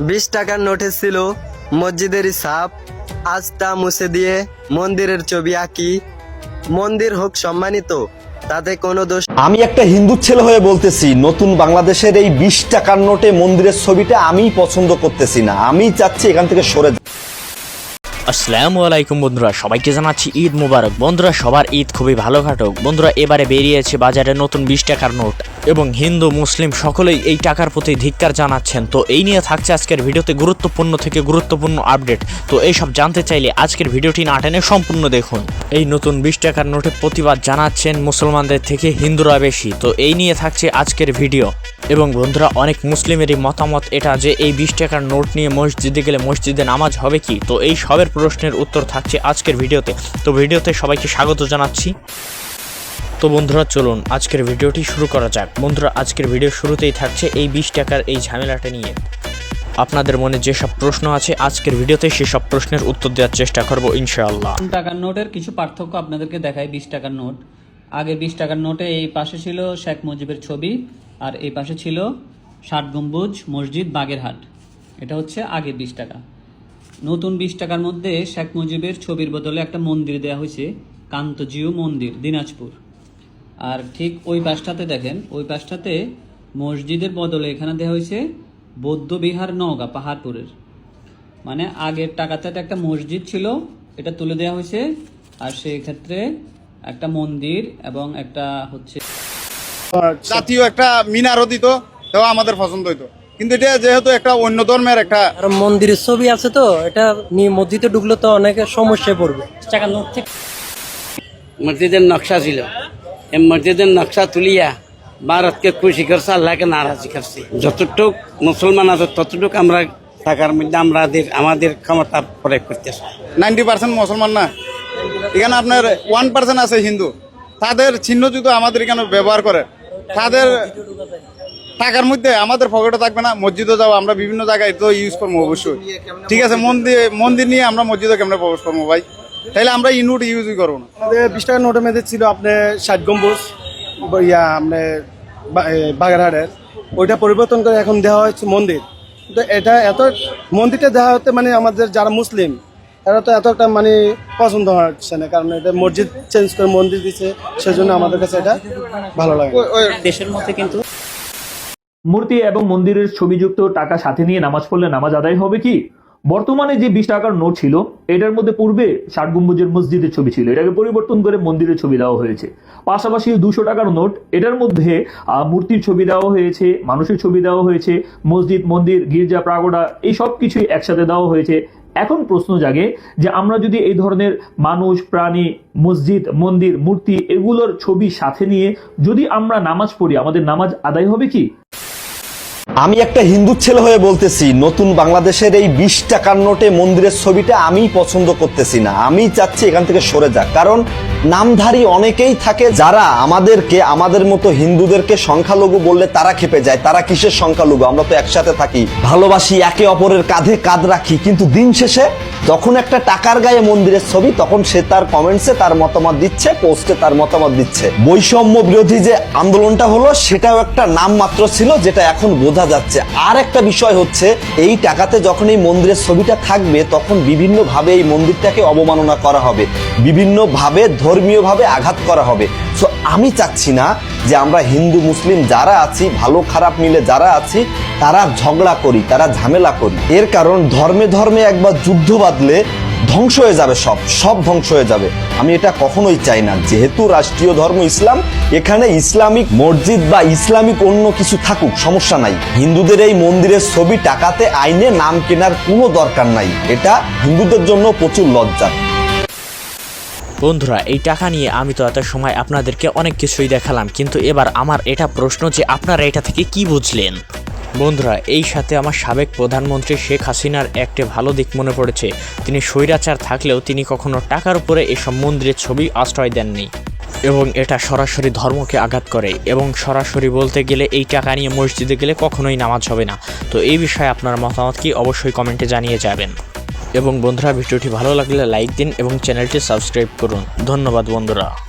বিশ টাকার নোটে ছিল মসজিদের সাপ আজ তা মুছে দিয়ে মন্দিরের ছবি আঁকি মন্দির হোক সম্মানিত, তাতে কোনো দোষ আমি একটা হিন্দু ছেলে হয়ে বলতেছি, নতুন বাংলাদেশের এই বিশ টাকার নোটে মন্দিরের ছবিটা আমি পছন্দ করতেছি না আমি চাচ্ছি এখান থেকে সরে। আসসালামু আলাইকুম বন্ধুরা, সবাইকে জানাচ্ছি ঈদ মুবারক। বন্ধুরা, সবার ঈদ খুবই ভালো কাটুক। বন্ধুরা, এবারে বেরিয়েছে বাজারে নতুন বিশ টাকার নোট এবং হিন্দু, মুসলিম সকলেই এই টাকার প্রতি ধিক্কার জানাচ্ছেন। তো এই নিয়ে থাকছে আজকের ভিডিওতে গুরুত্বপূর্ণ থেকে গুরুত্বপূর্ণ আপডেট। তো এইসব জানতে চাইলে আজকের ভিডিওটি না টেনে সম্পূর্ণ দেখুন। এই নতুন বিশ টাকার নোটে প্রতিবাদ জানাচ্ছেন মুসলমানদের থেকে হিন্দুরা বেশি। তো এই নিয়ে থাকছে আজকের ভিডিও। এবং বন্ধুরা, অনেক মুসলিমেরই মতামত এটা যে এই বিশ টাকার নোট নিয়ে মসজিদে গেলে মসজিদে নামাজ হবে কি? তো এই সবের প্রশ্নের উত্তর থাকছে আজকের ভিডিওতে। তো ভিডিওতে সবাইকে স্বাগত জানাচ্ছি। তো বন্ধুরা, চলুন আজকের ভিডিওটি শুরু করা যাক। বন্ধুরা, আজকের ভিডিও শুরুতেই থাকছে এই বিশ টাকার এই ঝামেলাটা নিয়ে। আপনাদের মনে যেসব প্রশ্ন আছে আজকের ভিডিওতে, সেসব প্রশ্নের উত্তর দেওয়ার চেষ্টা করব, ইনশাআল্লাহ। টাকার নোটের কিছু পার্থক্য আপনাদেরকে দেখায় বিশ টাকার নোট। আগে বিশ টাকার নোটে এই পাশে ছিল শেখ মুজিবের ছবি, আর এই পাশে ছিল ষাট গম্বুজ মসজিদ বাগেরহাট। এটা হচ্ছে আগে বিশ টাকা। নতুন বিশ টাকার মধ্যে শেখ মুজিবের ছবির বদলে একটা মন্দির দেওয়া হয়েছে, কান্তজিউ মন্দির, দিনাজপুর। আর ঠিক ওই পাশটাতে দেখেন, ওই পাশটাতে মসজিদের বদলে এখানে দেওয়া হয়েছে বৌদ্ধবিহার নওগাঁ পাহাড়পুরের। মানে আগের টাকাতে একটা মসজিদ ছিল, এটা তুলে দেওয়া হয়েছে, আর সেই ক্ষেত্রে একটা মন্দির এবং একটা হচ্ছে জাতীয় একটা মিনারও দিত আমাদের পছন্দ হইতো। কিন্তু এটা যেহেতু একটা অন্য ধর্মের একটা আর মন্দিরের ছবি আছে তো এটা নিয়ে মসজিদে ঢুকলে তো অনেকে সমস্যায় পড়বে। টাকার নোট থেকে মসজিদের নকশা ছিল। এই মসজিদের নকশা তুলিয়া ভারতকে খুশি করছে আল্লাহকে নারাজি করছে। যতটুক মুসলমান আছে ততটুক আমরা টাকার মধ্যে আমাদের আমাদের ক্ষমতা প্রয়োগ করতেছে। নাইনটি পার্সেন্ট মুসলমান না? এখানে আপনার ওয়ান পার্সেন্ট আছে হিন্দু। তাদের চিহ্ন যদি আমাদের এখানে ব্যবহার করে। তাদের টাকার মধ্যে আমাদের পকেটে থাকবে না মসজিদে যাব আমরা বিভিন্ন জায়গায় তো ইউজ করব অবশ্যই। ঠিক আছে মন্দির মন্দির নিয়ে আমরা মসজিদে কেমনে প্রবেশ করব ভাই? তাহলে আমরা ইনুট ইউজই করব না। আমাদের বিশ টাকার নোটের মধ্যে ছিল আপনার ষাট গম্বুজ ইয়া আপনার বাগেরহাটের। ওইটা পরিবর্তন করে এখন দেওয়া হচ্ছে মন্দির। তো এটা এত মন্দিরটা দেওয়া হতে মানে আমাদের যারা মুসলিম এরা তো এত একটা মানে পছন্দ হচ্ছে না কারণ এটা মসজিদ চেঞ্জ করে মন্দির দিচ্ছে সেজন্য আমাদের কাছে এটা ভালো লাগে। দেশের মধ্যে কিন্তু মূর্তি এবং মন্দিরের ছবিযুক্ত টাকা সাথে নিয়ে নামাজ পড়লে নামাজ আদায় হবে কি? বর্তমানে যে বিশ টাকার নোট ছিল, এটার মধ্যে পূর্বে ষাট গম্বুজের মসজিদের ছবি ছিল, এটাকে পরিবর্তন করে মন্দিরের ছবি দেওয়া হয়েছে। পাশাপাশি দুশো টাকার নোট, এটার মধ্যে মূর্তির ছবি দেওয়া হয়েছে, মানুষের ছবি দেওয়া হয়েছে, মসজিদ, মন্দির, গির্জা, প্রাগোডা, এই সব কিছুই একসাথে দেওয়া হয়েছে। এখন প্রশ্ন জাগে যে আমরা যদি এই ধরনের মানুষ, প্রাণী, মসজিদ, মন্দির, মূর্তি, এগুলোর ছবি সাথে নিয়ে যদি আমরা নামাজ পড়ি, আমাদের নামাজ আদায় হবে কি? আমি একটা হিন্দু ছেলে হয়ে বলতেছি, নতুন বাংলাদেশের এই বিশ টাকার নোটে মন্দিরের ছবিটা আমি পছন্দ করতেছি না। আমি চাচ্ছি এখান থেকে সরে যাক। কারণ নামধারী অনেকেই থাকে যারা আমাদেরকে, আমাদের মতো হিন্দুদেরকে সংখ্যালঘু বললে তারা খেপে যায়। তারা কিসের সংখ্যালঘু? আমরা তো একসাথে থাকি। ভালোবাসি একে অপরের কাঁধে কাঁধ রাখি। কিন্তু দিন শেষে যখন একটা টাকার গায়ে মন্দিরের ছবি, তখন সে তার কমেন্টসে তার মতামত দিচ্ছে পোস্টে তার মতামত দিচ্ছে। বৈষম্য বিরোধী যে আন্দোলনটা হলো, সেটাও একটা নাম মাত্র ছিল, যেটা এখন বোঝা যাচ্ছে। আর একটা বিষয় হচ্ছে, এই টাকাতে যখন এই মন্দিরের ছবিটা থাকবে, তখন বিভিন্ন ভাবে এই মন্দিরটাকে অবমাননা করা হবে। বিভিন্ন ভাবে ধর্মীয় ভাবে আঘাত করা হবে। সো আমি চাচ্ছি না যে আমরা হিন্দু, মুসলিম যারা আছি, ভালো, খারাপ মিলে যারা আছি, তারা ঝগড়া করি, তারা ঝামেলা করি। এর কারণ, ধর্মে ধর্মে একবার যুদ্ধ বাঁধলে ধ্বংস হয়ে যাবে সব সব ধ্বংস হয়ে যাবে। আমি এটা কখনোই চাই না। যেহেতু রাষ্ট্রীয় ধর্ম ইসলাম, এখানে ইসলামিক মসজিদ বা ইসলামিক অন্য কিছু থাকুক, সমস্যা নাই। হিন্দুদের এই মন্দিরের ছবি টাকাতে আইনে নাম কেনার কোনো দরকার নাই। এটা হিন্দুদের জন্য প্রচুর লজ্জা। বন্ধুরা, এই টাকা নিয়ে আমি তো এত সময় আপনাদেরকে অনেক কিছুই দেখালাম, কিন্তু এবার আমার এটা প্রশ্ন যে আপনারা এটা থেকে কি বুঝলেন? বন্ধুরা, এই সাথে আমার সাবেক প্রধানমন্ত্রী শেখ হাসিনার একটি ভালো দিক মনে পড়েছে। তিনি স্বৈরাচার থাকলেও তিনি কখনো টাকার উপরে এসব মন্দিরের ছবি আশ্রয় দেননি। এবং এটা সরাসরি ধর্মকে আঘাত করে। এবং সরাসরি বলতে গেলে এই টাকা নিয়ে মসজিদে গেলে কখনোই নামাজ হবে না। তো এই বিষয়ে আপনার মতামত কি? অবশ্যই কমেন্টে জানিয়ে যাবেন। এবং বন্ধুরা, ভিডিওটি ভালো লাগলে লাইক দিন এবং চ্যানেলটি সাবস্ক্রাইব করুন। ধন্যবাদ বন্ধুরা।